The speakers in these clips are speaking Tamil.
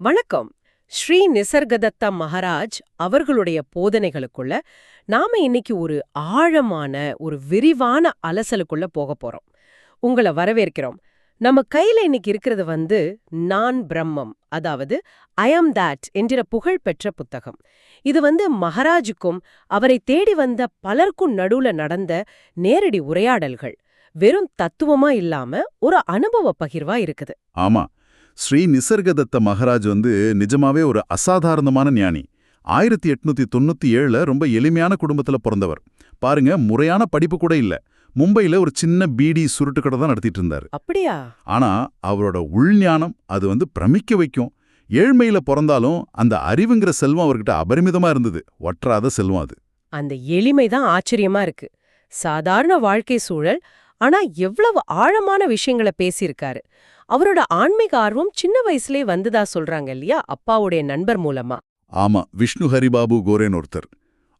வணக்கம். ஸ்ரீ நிசர்கதத்தா மகாராஜ் அவர்களுடைய போதனைகளுக்குள்ள நாம இன்னைக்கு ஒரு ஆழமான ஒரு விரிவான அலசலுக்குள்ள போக போறோம். உங்கள வரவேற்கிறோம். நம்ம கையில இன்னைக்கு இருக்கிறது வந்து நான் பிரம்மம் அதாவது ஐ அம் தட் என்கிற புகழ்பெற்ற புத்தகம். இது வந்து மகாராஜுக்கும் அவரை தேடி வந்த பலருக்கும் நடுவுல நடந்த நேரடி உரையாடல்கள். வெறும் தத்துவமா இல்லாம ஒரு அனுபவ பகிர்வா இருக்குது. ஆமா. ஸ்ரீ நிசர்கதத்த மகாராஜ் வந்து நிஜமாவே ஒரு அசாதாரணமான ஞானி. ஆயிரத்தி எட்நூத்தி தொண்ணூத்தி ஏழுல ரொம்ப எளிமையான குடும்பத்துல பிறந்தவர். பாருங்க முறையான படிப்பு கூட இல்ல. மும்பையில ஒரு சின்ன பீடி சுருட்டு கடை தான் நடத்திட்டு இருந்தாரு. அப்படியா? ஆனா அவரோட உள்ஞானம் அது வந்து பிரமிக்க வைக்கும். ஏழ்மையில பிறந்தாலும் அந்த அறிவுங்கிற செல்வம் அவர்கிட்ட அபரிமிதமா இருந்தது. ஒற்றாத செல்வம் அது. அந்த எளிமை தான் ஆச்சரியமா இருக்கு. சாதாரண வாழ்க்கை சூழல் ஆனா எவ்வளவு ஆழமான விஷயங்களை பேசியிருக்காரு. அவரோட ஆன்மீக ஆர்வம் சின்ன வயசுலே வந்ததா சொல்றாங்க இல்லையா? அப்பாவுடைய நண்பர் மூலமா. ஆமா விஷ்ணு ஹரிபாபு கோரேன் ஒருத்தர்.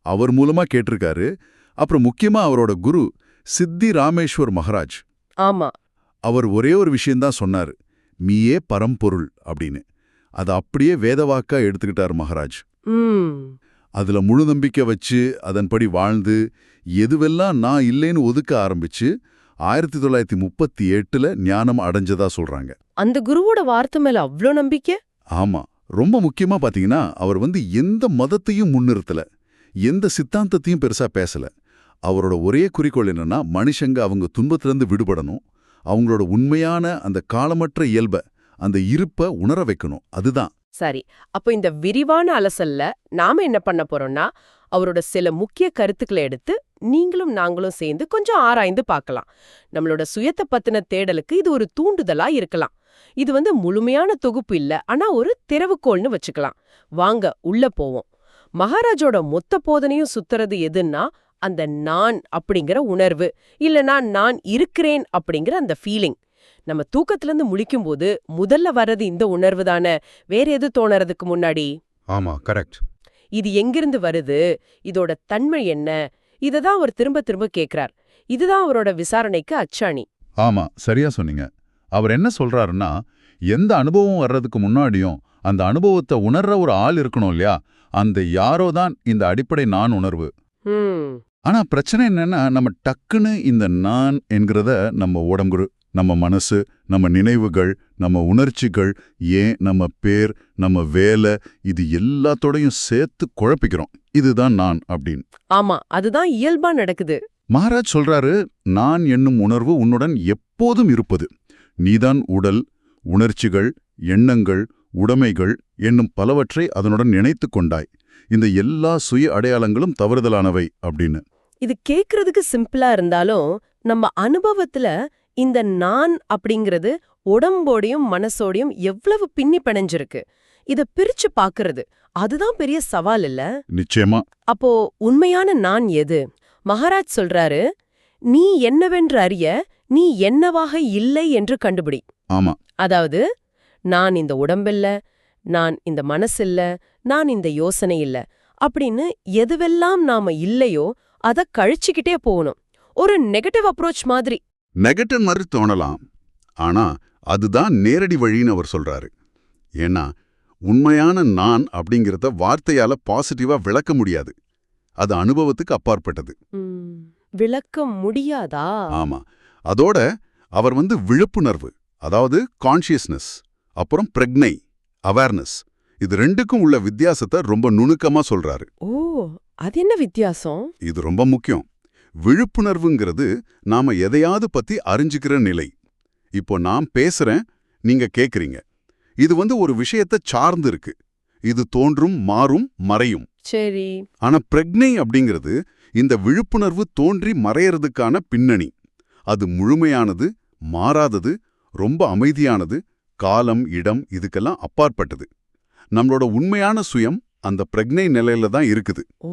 அவர் மூலமா கேட்டிருக்காரு. அப்புறம் முக்கியமா அவரோட குரு சித்தி ராமேஸ்வர் மகாராஜ். ஆமா. அவர் ஒரே ஒரு விஷயம்தான் சொன்னாரு. மீயே பரம்பொருள் அப்படின்னு. அதை அப்படியே வேதவாக்கா எடுத்துக்கிட்டார் மகாராஜ். அதுல முழு நம்பிக்கை வச்சு அதன்படி வாழ்ந்து எதுவெல்லாம் நான் இல்லைன்னு ஒதுக்க ஆரம்பிச்சு ஆயிரத்தி தொள்ளாயிரத்தி முப்பத்தி எட்டுல ஞானம் அடைஞ்சதா சொல்றாங்க. அந்த குருவோட வார்த்தை மேல அவ்ளோ நம்பிக்கை? ஆமா. ரொம்ப முக்கியமா பாத்தீங்கன்னா அவர் வந்து எந்த மதத்தையும் முன்னிறுத்தல. எந்த சித்தாந்தத்தையும் பெருசா பேசல. அவரோட ஒரே குறிக்கோள் என்னன்னா மனுஷங்க அவங்க துன்பத்திலிருந்து விடுபடணும். அவங்களோட உண்மையான அந்த காலமற்ற இயல்ப அந்த இருப்ப உணர வைக்கணும். அதுதான். சரி. அப்போ இந்த விரிவான அலசல்ல நாம என்ன பண்ண போறோம்னா அவரோட சில முக்கிய கருத்துக்களை எடுத்து நீங்களும் நாங்களும் சேர்ந்து கொஞ்சம் ஆராய்ந்து பார்க்கலாம். நம்மளோட சுயத்தை பத்தின தேடலுக்கு இது ஒரு தூண்டுதலா இருக்கலாம். இது வந்து முழுமையான தொகுப்பு இல்ல ஆனா ஒரு திறவுகோள்னு வச்சுக்கலாம். வாங்க உள்ள போவோம். மகாராஜோட மொத்த போதனையும் சுத்துறது எதுன்னா அந்த நான் அப்படிங்கிற உணர்வு இல்லனா நான் இருக்கிறேன் அப்படிங்கிற அந்த ஃபீலிங் நம்ம தூக்கத்துல இருந்து முழிக்கும்போது முதல்ல வர்றது இந்த உணர்வு தானே வேற எது தோணறதுக்கு முன்னாடி? ஆமா கரெக்ட் இது எங்கிருந்து வருது? இதோட தன்மை என்ன? இததான் அவர் திரும்ப திரும்ப கேக்குறார். இதுதான் அவரோட விசாரணைக்கு அச்சாணி. ஆமா சரியா சொன்னீங்க. அவர் என்ன சொல்றாருன்னா எந்த அனுபவம் வர்றதுக்கு முன்னாடியும் அந்த அனுபவத்தை உணர்ற ஒரு ஆள் இருக்கணும் இல்லையா? அந்த யாரோ தான் இந்த அடிப்படை நான் உணர்வு. ஆனா பிரச்சனை என்னன்னா நம்ம டக்குன்னு இந்த நான் என்கிறத நம்ம உடம்பு நம்ம மனசு நம்ம நினைவுகள் நம்ம உணர்ச்சிகள் ஏன் நம்ம பேர் நம்ம வேலை இது எல்லாத்தோடையும் சேர்த்து குழப்பிக்கிறோம். இதுதான் நான் அப்படின்னு. ஆமா அதுதான் இயல்பா நடக்குது. மகாராஜ் சொல்றாரு நான் என்னும் உணர்வு உன்னுடன் எப்போதும் இருப்பது. நீதான் உடல் உணர்ச்சிகள் எண்ணங்கள் உடைமைகள் என்னும் பலவற்றை அதனுடன் இணைத்துக் கொண்டாய். இந்த எல்லா சுய அடையாளங்களும் தவறுதலானவை அப்படின்னு. இது கேக்குறதுக்கு சிம்பிளா இருந்தாலும் நம்ம அனுபவத்துல இந்த நான் அப்படிங்கிறது உடம்போடையும் மனசோடையும் எவ்வளவு பின்னி பிணைஞ்சிருக்கு. இத பிரிச்சு பாக்குறது அதுதான் பெரிய சவால் இல்ல? நிச்சயமா. அப்போ உண்மையான நான் எது? மகாராஜ் சொல்றாரு நீ என்னவென்று அறிய நீ என்னவாக இல்லை என்று கண்டுபிடி. ஆமா. அதாவது நான் இந்த உடம்பில்ல நான் இந்த மனசில்ல நான் இந்த யோசனை இல்ல அப்படின்னு எதுவெல்லாம் நாம இல்லையோ அத கழிச்சுக்கிட்டே போகணும். ஒரு நெகட்டிவ் அப்ரோச் மாதிரி. நெகட்டிவ் மாதிரி தோணலாம். ஆனா அதுதான் நேரடி வழின்னு அவர் சொல்றாரு. ஏன்னா உண்மையான நான் அப்படிங்கிறத வார்த்தையால பாசிட்டிவா விளக்க முடியாது. அது அனுபவத்துக்கு அப்பாற்பட்டது. விளக்க முடியாதா? ஆமா. அதோட அவர் வந்து விழிப்புணர்வு அதாவது கான்ஷியஸ்னஸ் அப்புறம் பிரக்னை அவேர்னஸ் இது ரெண்டுக்கும் உள்ள வித்தியாசத்தை ரொம்ப நுணுக்கமா சொல்றாரு. ஓ அது என்ன வித்தியாசம்? இது ரொம்ப முக்கியம். விழிப்புணர்வுங்கிறது நாம எதையாவது பத்தி அறிஞ்சுக்கிற நிலை. இப்போ நான் பேசுறேன் நீங்க கேக்குறீங்க. இது வந்து ஒரு விஷயத்தை சார்ந்து இருக்கு. இது தோன்றும் மாறும் மறையும். சரி. ஆனா பிரக்னை அப்படிங்கிறது இந்த விழிப்புணர்வு தோன்றி மறையறதுக்கான பின்னணி. அது முழுமையானது மாறாதது ரொம்ப அமைதியானது காலம் இடம் இதுக்கெல்லாம் அப்பாற்பட்டது. நம்மளோட உண்மையான சுயம் அந்த பிரக்னை நிலையில தான் இருக்குது. ஓ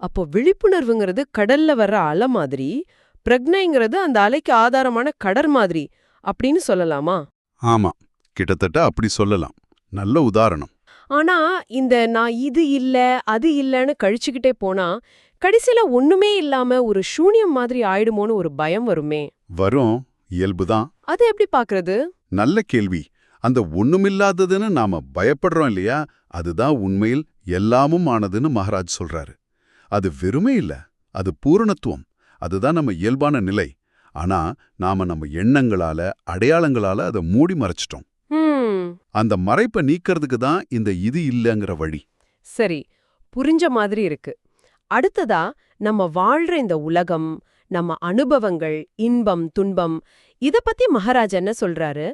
அப்போ விழிப்புணர்வுங்கிறது கடல்ல வர்ற அலை மாதிரி பிரக்னைங்கிறது அந்த அலைக்கு ஆதாரமான கடர் மாதிரி அப்படின்னு சொல்லலாமா? ஆமா கிட்டத்தட்ட அப்படி சொல்லலாம். நல்ல உதாரணம். ஆனா இந்த நான் இது இல்ல அது இல்லன்னு கழிச்சுக்கிட்டே போனா கடைசியில ஒண்ணுமே இல்லாம ஒரு சூனியம் மாதிரி ஆயிடுமோன்னு ஒரு பயம் வருமே. வரும் இயல்புதான் அது எப்படி பாக்குறது? நல்ல கேள்வி. அந்த ஒண்ணுமில்லாததுன்னு நாம பயப்படுறோம் இல்லையா? அதுதான் உண்மையில் எல்லாமும் ஆனதுன்னு மகாராஜ் சொல்றாரு. அது வெறுமே இல்ல அது பூரணத்துவம். அதுதான் நம்ம இயல்பான நிலை. ஆனா நாம நம்ம எண்ணங்களால அடையாளங்களால அதை மூடி மறைச்சிட்டோம். அந்த மறைப்பை நீக்கிறதுக்கு தான் இந்த இது இல்லைங்கிற வழி. சரி புரிஞ்ச மாதிரி இருக்கு. அடுத்ததா நம்ம வாழ்ற இந்த உலகம் நம்ம அனுபவங்கள் இன்பம் துன்பம் இத பத்தி மகாராஜ் என்ன சொல்றாரு?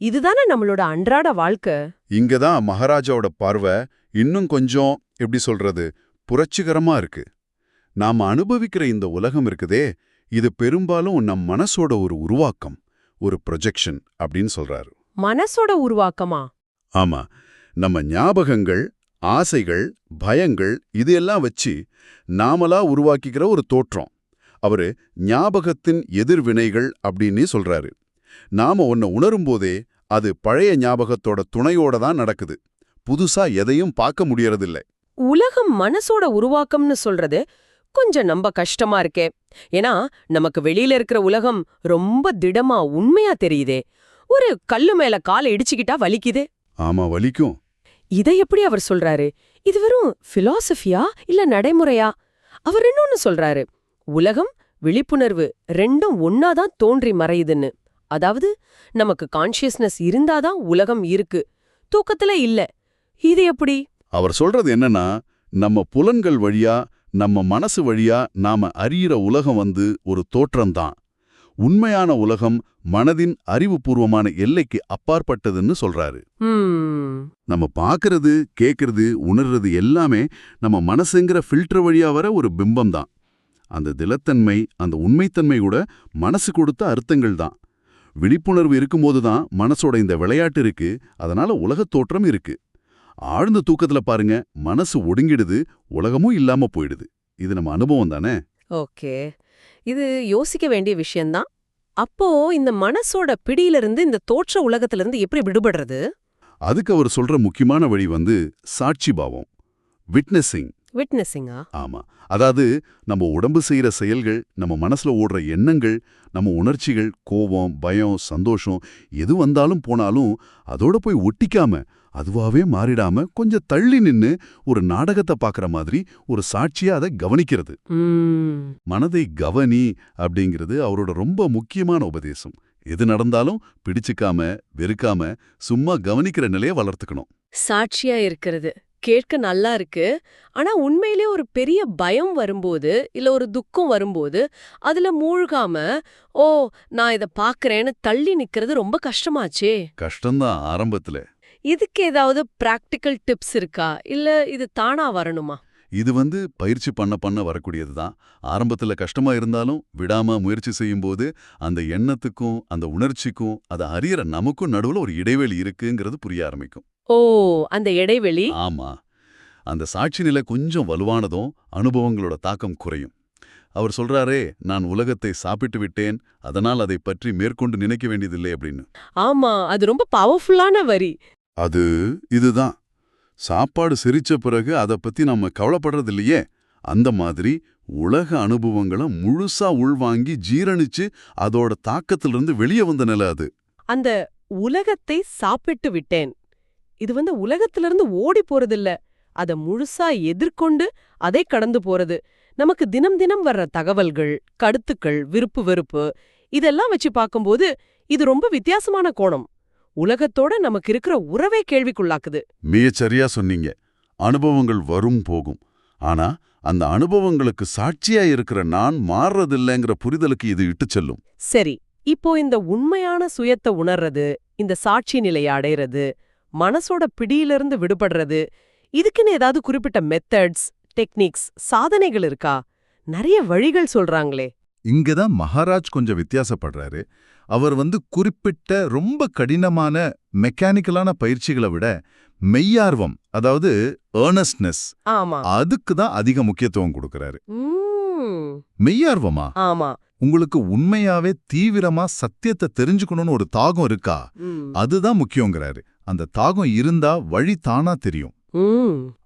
இதுதானே நம்மளோட அன்றாட வாழ்க்கை? இங்க தான் மகாராஜாவோட பார்வை இன்னும் கொஞ்சம் எப்படி சொல்றது புரட்சிகரமா இருக்கு. நாம அனுபவிக்கிற இந்த உலகம் இருக்குதே இது பெரும்பாலும் நம் மனசோட ஒரு உருவாக்கம் ஒரு ப்ரொஜெக்ஷன் அப்படின்னு சொல்றாரு. மனசோட உருவாக்கமா? ஆமா. நம்ம ஞாபகங்கள் ஆசைகள் பயங்கள் இது எல்லாம் வச்சு நாமளா உருவாக்கிக்கிற ஒரு தோற்றம். அவரு ஞாபகத்தின் எதிர்வினைகள் அப்படின்னு சொல்றாரு. நாம ஒன்ன உணரும்போதே அது பழைய ஞாபகத்தோட துணையோட தான் நடக்குது. புதுசா எதையும் பார்க்க முடியறதில்ல. உலகம் மனசோட உருவாக்கம்னு சொல்றது கொஞ்சம் நம்ப கஷ்டமா இருக்கே. ஏன்னா நமக்கு வெளியில இருக்கிற உலகம் ரொம்ப திடமா உண்மையா தெரியுதே. ஒரு கல்லு மேல காலை இடிச்சுக்கிட்டா வலிக்குதே. ஆமா வலிக்கும். இதை எப்படி அவர் சொல்றாரு? இது வெறும் பிலாசபியா இல்ல நடைமுறையா? அவர் இன்னொன்னு சொல்றாரு. உலகம் விழிப்புணர்வு ரெண்டும் ஒன்னாதான் தோன்றி மறையுதுன்னு. அதாவது நமக்கு கான்ஷியஸ்னஸ் இருந்தாதான் உலகம் இருக்கு. தூக்கத்துல இல்ல. இது எப்படி? அவர் சொல்றது என்னன்னா நம்ம புலன்கள் வழியா நம்ம மனசு வழியா நாம அறியிற உலகம் வந்து ஒரு தோற்றம்தான். உண்மையான உலகம் மனதின் அறிவுபூர்வமான எல்லைக்கு அப்பாற்பட்டதுன்னு சொல்றாரு. நம்ம பார்க்கறது கேட்கறது உணர்றது எல்லாமே நம்ம மனசுங்கிற ஃபில்டர் வழியா வர ஒரு பிம்பம் தான் அந்த திலத்தன்மை அந்த உண்மைத்தன்மை கூட மனசு கொடுத்த அர்த்தங்கள் தான். விழிப்புணர்வு இருக்கும்போது தான் மனசோட இந்த விளையாட்டு இருக்கு. அதனால உலகத் தோற்றம் இருக்கு. ஆழ்ந்த தூக்கத்துல பாருங்க மனசு ஒடுங்கிடுது உலகமும் இல்லாம போயிடுது. இது நம்ம அனுபவம் தானே? ஓகே. இது யோசிக்க வேண்டிய விஷயம்தான். அப்போ இந்த மனசோட பிடியிலிருந்து இந்த தோற்ற உலகத்திலிருந்து எப்படி விடுபடுறது? அதுக்கு அவர் சொல்ற முக்கியமான வழி வந்து சாட்சி பாவம். விட்னஸிங் விட்னஸிங்கா ஆமா. அதாவது நம்ம உடம்பு செய்யற செயல்கள் நம்ம மனசுல ஓடுற எண்ணங்கள் நம்ம உணர்ச்சிகள் கோபம் பயம் சந்தோஷம் எது வந்தாலும் போனாலும் அதோட போய் ஒட்டிக்காம அதுவாவே மாறிடாம கொஞ்சம் தள்ளி நின்னு ஒரு நாடகத்தை பார்க்கற மாதிரி ஒரு சாட்சியா அதை கவனிக்கிறது. மனதை கவனி அப்படிங்கிறது அவரோட ரொம்ப முக்கியமான உபதேசம். எது நடந்தாலும் பிடிச்சுக்காம வெறுக்காம சும்மா கவனிக்கிற நிலைய வளர்த்துக்கணும். சாட்சியா இருக்கிறது. கேட்க நல்லா இருக்கு. ஆனா உண்மையிலே ஒரு பெரிய பயம் வரும்போது இல்ல ஒரு துக்கம் வரும்போது அதுல மூழ்காம ஓ நான் இத பாக்குறேன்னு தள்ளி நிக்கிறது ரொம்ப கஷ்டமாச்சே. கஷ்டம்தான் ஆரம்பத்துல. இதுக்கு ஏதாவது பிராக்டிக்கல் டிப்ஸ் இருக்கா? இல்ல இது தானா வரணுமா? இது வந்து பயிற்சி பண்ண பண்ண வரக்கூடியது தான். ஆரம்பத்துல கஷ்டமா இருந்தாலும் விடாம முயற்சி செய்யும்போது அந்த எண்ணத்துக்கும் அந்த உணர்ச்சிக்கும் அதை அறியற நமக்கும் நடுவுல ஒரு இடைவெளி இருக்குங்கிறது புரிய ஆரம்பிக்கும். ஓ அந்த இடைவெளி? ஆமா. அந்த சாட்சி நிலை கொஞ்சம் வலுவானதும் அனுபவங்களோட தாக்கம் குறையும். அவர் சொல்றாரே நான் உலகத்தை சாப்பிட்டு விட்டேன் அதனால் அதை பற்றி மேற்கொண்டு நினைக்க வேண்டியதில்லை அப்படின்னு. ஆமா அது ரொம்ப பவர்ஃபுல்லான வரி. அது இதுதான். சாப்பாடு சிரிச்ச பிறகு அதை பத்தி நம்ம கவலைப்படுறது இல்லையே அந்த மாதிரி உலக அனுபவங்களை முழுசா உள்வாங்கி ஜீரணிச்சு அதோட தாக்கத்திலிருந்து வெளியே வந்த நிலை அது. அந்த உலகத்தை சாப்பிட்டு விட்டேன். இது வந்து உலகத்திலிருந்து ஓடி போறதில்ல. அத முழுசா எதிர்கொண்டு அதை கடந்து போறது. நமக்கு தினம் தினம் வர்ற தகவல்கள் கருத்துக்கள் விருப்பு வெறுப்பு இதெல்லாம் வச்சு பார்க்கும்போது இது ரொம்ப வித்தியாசமான கோணம். உலகத்தோட நமக்கு இருக்கிற உறவே கேள்விக்குள்ளாக்குது. மிகச்சரியா சொன்னீங்க. அனுபவங்கள் வரும் போகும். ஆனா அந்த அனுபவங்களுக்கு சாட்சியா இருக்கிற நான் மாறுறதில்லைங்கிற புரிதலுக்கு இது இட்டுச் செல்லும். சரி இப்போ இந்த உண்மையான சுயத்தை உணர்றது இந்த சாட்சி நிலையை அடையிறது மனசோட பிடியிலிருந்து விடுபடுறது இதுக்குன்னு ஏதாவது குறிப்பிட்ட மெத்தட்ஸ் டெக்னிக்ஸ் சாதனைகள் இருக்கா? நிறைய வழிகள் சொல்றாங்களே. இங்கதான் மகாராஜ் கொஞ்சம் வித்தியாசப்படுறாரு. அவர் வந்து குறிப்பிட்ட ரொம்ப கடினமான மெக்கானிக்கலான பயிற்சிகளை விட மெய்யார்வம் அதாவது ஏர்னஸ்ட்னஸ் அதுக்கு தான் அதிக முக்கியத்துவம் கொடுக்கறாரு. மெய்யார்வமா? ஆமா. உங்களுக்கு உண்மையாவே தீவிரமா சத்தியத்தை தெரிஞ்சுக்கணும்னு ஒரு தாகம் இருக்கா? அதுதான் முக்கியங்கிறாரு. அந்த தாகம் இருந்தா வழி தானா தெரியும்.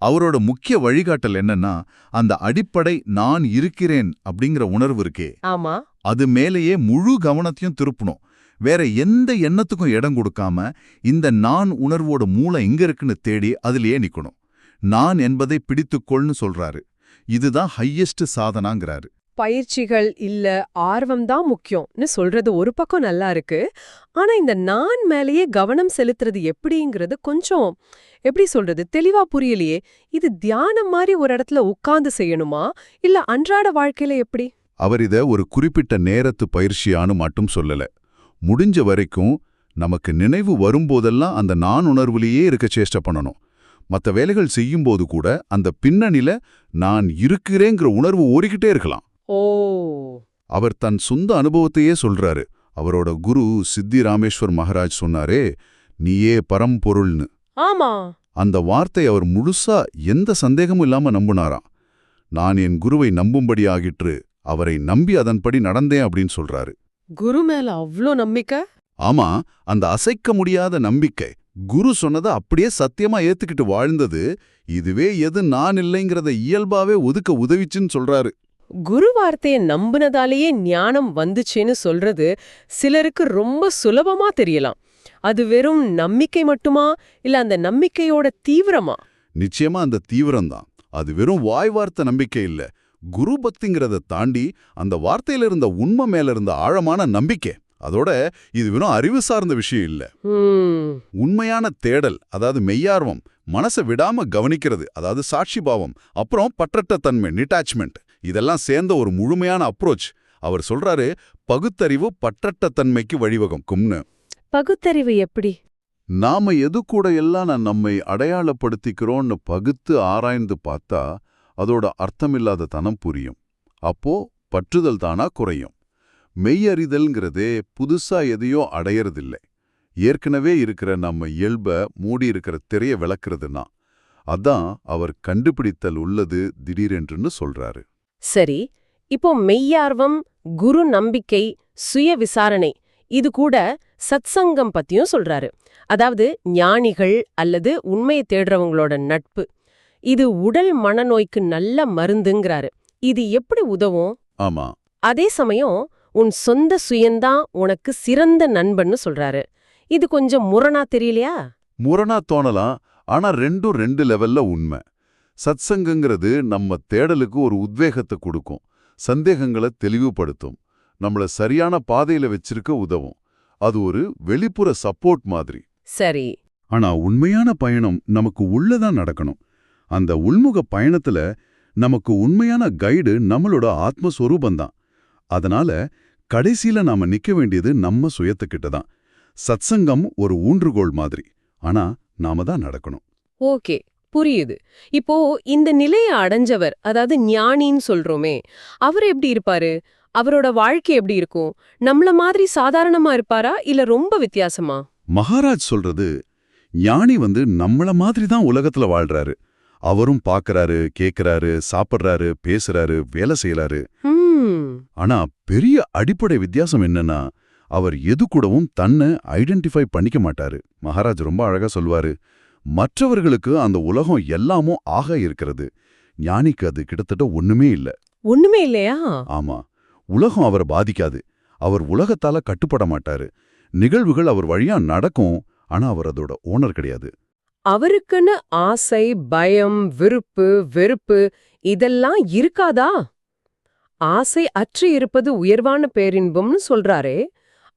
அவரோட முக்கிய வழிகாட்டல் என்னன்னா அந்த அடிப்படை நான் இருக்கிறேன் அப்படிங்கிற உணர்வு இருக்கே. ஆமா. அது மேலேயே முழு கவனத்தையும் திருப்பணும். வேற எந்த எண்ணத்துக்கும் இடம் கொடுக்காம இந்த நான் உணர்வோட மூளை எங்க இருக்குன்னு தேடி அதிலேயே நிக்கணும். நான் என்பதை பிடித்துக்கொள்னு சொல்றாரு. இதுதான் ஹையஸ்ட் சாதனாங்கிறாரு. பயிற்சிகள் இல்ல ஆர்வம் தான் முக்கியம்னு சொல்றது ஒரு பக்கம் நல்லா இருக்கு. ஆனா இந்த நான் மேலேயே கவனம் செலுத்துறது எப்படிங்கிறது கொஞ்சம் எப்படி சொல்றது தெளிவா புரியலையே. இது தியானம் மாதிரி ஒரு இடத்துல உட்கார்ந்து செய்யணுமா? இல்ல அன்றாட வாழ்க்கையில எப்படி? அவர் இத ஒரு குறிப்பிட்ட நேரத்து பயிற்சியான்னு மட்டும் சொல்லல. முடிஞ்ச வரைக்கும் நமக்கு நினைவு வரும்போதெல்லாம் அந்த நான் உணர்வுலேயே இருக்க சேஷ்ட பண்ணணும். மத்த வேலைகள் செய்யும்போது கூட அந்த பின்னணில நான் இருக்கிறேங்கிற உணர்வு ஓடிக்கிட்டே இருக்கலாம். ஓ. அவர் தன் சொந்த அனுபவத்தையே சொல்றாரு. அவரோட குரு சித்தி ராமேஸ்வர் மகாராஜ் சொன்னாரே நீயே பரம்பொருள்னு ஆமா. அந்த வார்த்தை அவர் முழுசா எந்த சந்தேகமும் இல்லாம நம்புனாராம். நான் என் குருவை நம்பும்படி ஆகிற்று அவரை நம்பி அதன்படி நடந்தேன் அப்படின்னு சொல்றாரு. குரு மேல அவ்ளோ நம்பிக்கை? ஆமா அந்த அசைக்க முடியாத நம்பிக்கை. குரு சொன்னதை அப்படியே சத்தியமா ஏத்துக்கிட்டு வாழ்ந்தது இதுவே எது நான் இல்லைங்கிறத இயல்பாவே ஒதுக்க உதவிச்சுன்னு சொல்றாரு. குரு வார்த்தையை நம்புனதாலேயே ஞானம் வந்துச்சுன்னு சொல்றது சிலருக்கு ரொம்ப சுலபமா தெரியலாம். அது வெறும் நம்பிக்கை மட்டுமா? இல்ல அந்த நம்பிக்கையோட தீவிரமா? நிச்சயமா அந்த தீவிரம்தான். அது வெறும் வாய் வார்த்தை நம்பிக்கை இல்ல. குரு பக்திங்கிறத தாண்டி அந்த வார்த்தையில இருந்த உண்மை மேல இருந்த ஆழமான நம்பிக்கை அதோட இது வெறும் அறிவு சார்ந்த விஷயம் இல்ல. உண்மையான தேடல் அதாவது மெய்யார்வம் மனசை விடாம கவனிக்கிறது அதாவது சாட்சி பாவம் அப்புறம் பற்றற்ற தன்மை நிட்டாச்மெண்ட் இதெல்லாம் சேர்ந்த ஒரு முழுமையான அப்ரோச் அவர் சொல்றாரு பகுத்தறிவு பற்றற்ற தன்மைக்கு வழிவகுக்கும்னு. பகுத்தறிவு எப்படி? நாம எது கூட எல்லாம் நான் நம்மை அடையாளப்படுத்திக்கிறோம்னு பகுத்து ஆராய்ந்து பார்த்தா அதோட அர்த்தமில்லாத தனம் புரியும். அப்போ பற்றுதல் தானா குறையும். மெய்யறிதல்ங்கிறதே புதுசா எதையோ அடையறதில்லை. ஏற்கனவே இருக்கிற நம்ம இயல்ப மூடி இருக்கிற திரைய விளக்குறதுன்னா அதான் அவர் கண்டுபிடித்தல் உள்ளது திடீரென்றுன்னு சொல்றாரு. சரி இப்போ மெய்யார்வம் குரு நம்பிக்கை சுய விசாரணை இது கூட சத்சங்கம் பத்தியும் சொல்றாரு. அதாவது ஞானிகள் அல்லது உண்மையை தேடுறவங்களோட நட்பு. இது உடல் மனநோய்க்கு நல்ல மருந்துங்கிறாரு. இது எப்படி உதவும்? ஆமா. அதே சமயம் உன் சொந்த சுயந்தான் உனக்கு சிறந்த நண்பன்னு சொல்றாரு. இது கொஞ்சம் முரணா தெரியலையா? முரணா தோணலாம் ஆனா ரெண்டும் ரெண்டு லெவல்ல உண்மை. சத்சங்கங்கிறது நம்ம தேடலுக்கு ஒரு உத்வேகத்தை கொடுக்கும். சந்தேகங்களை தெளிவுபடுத்தும். நம்மள சரியான பாதையில வச்சிருக்க உதவும். அது ஒரு வெளிப்புற சப்போர்ட் மாதிரி. சரி. ஆனா உண்மையான பயணம் நமக்கு உள்ளதான் நடக்கணும். அந்த உள்முக பயணத்துல நமக்கு உண்மையான கைடு நம்மளோட ஆத்மஸ்வரூபந்தான் அதனால கடைசியில நாம நிக்க வேண்டியது நம்ம சுயத்துக்கிட்ட தான். சத்சங்கம் ஒரு ஊன்றுகோல் மாதிரி. ஆனா நாம தான் நடக்கணும். ஓகே. புரியுது. இப்போ இந்த நிலைய அடைஞ்சவர் அதாவது ஞானின்னு சொல்றோமே அவர் எப்படி இருப்பாரு? அவரோட வாழ்க்கை எப்படி இருக்கும்? நம்மள மாதிரி சாதாரணமா இருப்பாரா? இல்ல ரொம்ப வித்தியாசமா? மகாராஜ் சொல்றது ஞானி வந்து நம்மள மாதிரி தான் உலகத்துல வாழ்றாரு. அவரும் பாக்குறாரு கேக்குறாரு சாப்பிடுறாரு பேசுறாரு வேலை செய்யறாரு. ஆனா பெரிய அடிப்படை வித்தியாசம் என்னன்னா அவர் எது கூடவும் தன்னை ஐடென்டிஃபை பண்ணிக்க மாட்டாரு. மகாராஜ் ரொம்ப அழகா சொல்வாரு மற்றவர்களுக்கு அந்த உலகம் எல்லாமும் ஆக இருக்கிறது. ஞானிக்கு அது கிட்டத்தட்ட ஒண்ணுமே இல்ல. ஒண்ணுமே இல்லையா? ஆமா. உலகம் அவரை பாதிக்காது. அவர் உலகத்தால கட்டுப்பட மாட்டாரு. நிகழ்வுகள் அவர் வழியா நடக்கும் ஆனா அவர் அதோட ஓனர் கிடையாது. அவருக்குன்னு ஆசை பயம் விருப்பு வெறுப்பு இதெல்லாம் இருக்காதா? ஆசை அற்று இருப்பது உயர்வான பேரின்பம்னு சொல்றாரே.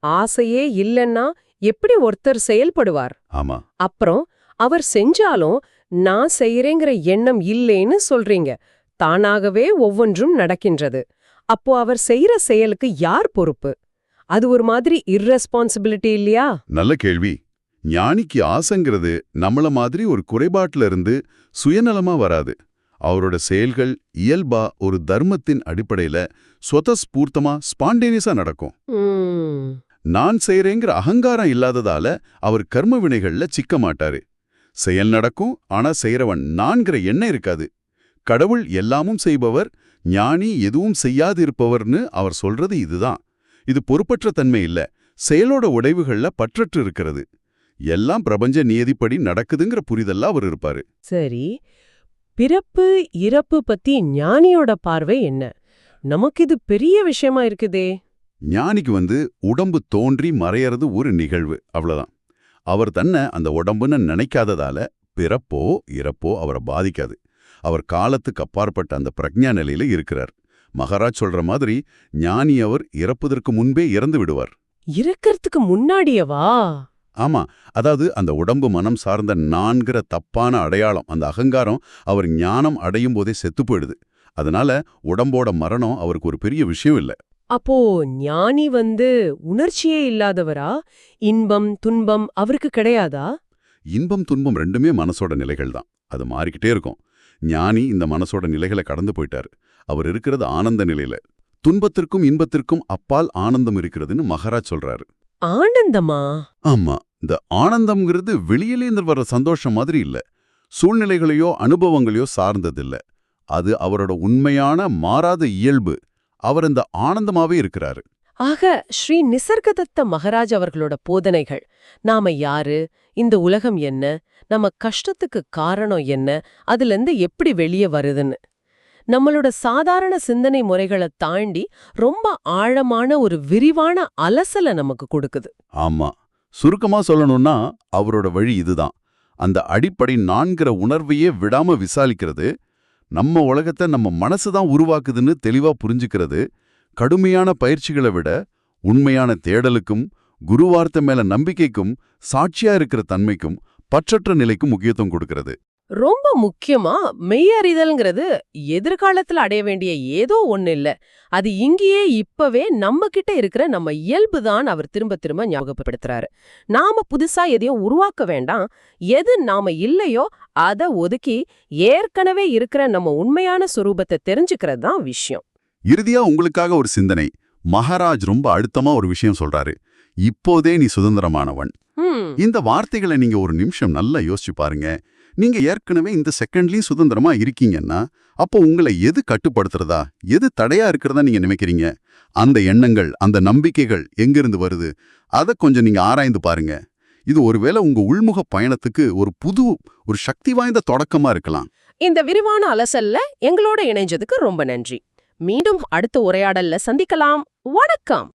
ஆசையே இல்லைன்னா எப்படி ஒருத்தர் செயல்படுவார்? ஆமா. அப்புறம் அவர் செஞ்சாலும் நான் செய்யறேங்கிற எண்ணம் இல்லேன்னு சொல்றீங்க. தானாகவே ஒவ்வொன்றும் நடக்கின்றது. அப்போ அவர் செய்யற செயலுக்கு யார் பொறுப்பு? அது ஒரு மாதிரி இர்ரெஸ்பான்சிபிலிட்டி இல்லையா? நல்ல கேள்வி. ஞானிக்கு ஆசைங்கிறது நம்மள மாதிரி ஒரு குறைபாட்டுல இருந்து சுயநலமா வராது. அவரோட செயல்கள் இயல்பா ஒரு தர்மத்தின் அடிப்படையில ஸ்வதஸ்பூர்த்தமா ஸ்பான்டேனியஸா நடக்கும். நான் செய்றேங்கிற அகங்காரம் இல்லாததால அவர் கர்ம வினைகள்ல சிக்க மாட்டாரு. செயல் நடக்கும் ஆனா செய்றவன் நான்கிற எண்ணம் இருக்காது. கடவுள் எல்லாமும் செய்பவர் ஞானி எதுவும் செய்யாதிருப்பவர்னு அவர் சொல்றது இதுதான். இது பொறுப்பற்ற தன்மை இல்ல. செயலோட உடைவுகள்ல பற்றற்று இருக்கிறது. எல்லாம் பிரபஞ்ச நியதிப்படி நடக்குதுங்கிற புரிதல்ல அவர் இருப்பாரு. சரி. பிறப்பு இறப்பு பத்தி ஞானியோட பார்வை என்ன? நமக்கு இது பெரிய விஷயமா இருக்குதே. ஞானிக்கு வந்து உடம்பு தோன்றி மறையறது ஒரு நிகழ்வு அவ்வளவுதான். அவர் தன்னை அந்த உடம்புன்னு நினைக்காததால பிறப்போ இறப்போ அவரை பாதிக்காது. அவர் காலத்துக்கு அப்பாற்பட்ட அந்த பிரக்ஞா நிலையில இருக்கிறார். மகாராஜ் சொல்ற மாதிரி ஞானி அவர் இறப்பதற்கு முன்பே இறந்து விடுவார். இருக்கிறதுக்கு முன்னாடியவா? ஆமா. அதாவது அந்த உடம்பு மனம் சார்ந்த நான்கிற தப்பான அடையாளம் அந்த அகங்காரம் அவர் ஞானம் அடையும் போதே செத்து போயிடுது. அதனால உடம்போட மரணம் அவருக்கு ஒரு பெரிய விஷயம் இல்ல. அப்போ ஞானி வந்து உணர்ச்சியே இல்லாதவரா? இன்பம் துன்பம் அவருக்கு கிடையாதா? இன்பம் துன்பம் ரெண்டுமே மனசோட நிலைகள் தான். அது மாறிக்கிட்டே இருக்கும். ஞானி இந்த மனசோட நிலைகளை கடந்து போயிட்டாரு. அவர் இருக்கிறது ஆனந்த நிலையில. துன்பத்திற்கும் இன்பத்திற்கும் அப்பால் ஆனந்தம் இருக்கிறதுன்னு மகாராஜ் சொல்றாரு. ஆனந்தமா? ஆமா. இந்த ஆனந்தம்ங்கிறது வெளியிலேந்து வர்ற சந்தோஷம் மாதிரி இல்ல. சூழ்நிலைகளையோ அனுபவங்களையோ சார்ந்ததில்ல. அது அவரோட உண்மையான மாறாத இயல்பு. அவர் இந்த ஆனந்தமாவே இருக்கிறாரு. ஆக ஸ்ரீ நிசர்கதத்த மகாராஜ் அவர்களோட போதனைகள். நாம யாரு? இந்த உலகம் என்ன? நம்ம கஷ்டத்துக்கு காரணம் என்ன? அதிலிருந்து எப்படி வெளியே வருதுன்னு. நம்மளோட சாதாரண சிந்தனை முறைகளை தாண்டி ரொம்ப ஆழமான ஒரு விரிவான அலசலை நமக்கு கொடுக்குது. ஆமா. சுருக்கமா சொல்லணும்னா அவரோட வழி இதுதான். அந்த அடிப்படை நான்கிற உணர்வையே விடாம விசாலிக்கிறது நம்ம உலகத்தை நம்ம மனசு தான் உருவாக்குதுன்னு தெளிவா புரிஞ்சுக்கிறது கடுமையான பயிற்சிகளை விட உண்மையான தேடலுக்கும் குருவார்த்தை மேல நம்பிக்கைக்கும் சாட்சியா இருக்கிற தன்மைக்கும் பற்றற்ற நிலைக்கும் முக்கியத்துவம் கொடுக்கிறது. ரொம்ப முக்கியமா மெய்யறிதல்ங்கிறது எதிர்காலத்துல அடைய வேண்டிய ஏதோ ஒண்ணு இல்ல. அது இங்கேயே இப்பவே நம்ம கிட்ட இருக்கிற நம்ம இயல்பு தான் அவர் திரும்ப திரும்ப ஞாபகப்படுத்துறாரு. நாம புதுசா எதையும் உருவாக்க வேண்டாம். எது நாம இல்லையோ அத ஒதுக்கி ஏற்கனவே இருக்கிற நம்ம உண்மையான சுரூபத்தை தெரிஞ்சுக்கிறது தான் விஷயம். இறுதியா உங்களுக்காக ஒரு சிந்தனை. மகாராஜ் ரொம்ப அழுத்தமா ஒரு விஷயம் சொல்றாரு. இப்போதே நீ சுதந்திரமானவன். இந்த வார்த்தைகளை நீங்க ஒரு நிமிஷம் நல்லா யோசிச்சு பாருங்க. நீங்க ஏற்கனவே இந்த செகண்ட்லயும் சுதந்திரமா இருக்கீங்கன்னா அப்போ உங்களை எது கட்டுப்படுத்துறதா? எது தடையா இருக்கிறதா நீங்க நினைக்கிறீங்க? அந்த எண்ணங்கள் அந்த நம்பிக்கைகள் எங்கிருந்து வருது? அதை கொஞ்சம் நீங்க ஆராய்ந்து பாருங்க. இது ஒருவேளை உங்க உள்முக பயணத்துக்கு ஒரு புது ஒரு சக்தி வாய்ந்த தொடக்கமா இருக்கலாம். இந்த விரிவான அலசல்ல எங்களோட இணைஞ்சதுக்கு ரொம்ப நன்றி. மீண்டும் அடுத்த உரையாடல்ல சந்திக்கலாம். வணக்கம்.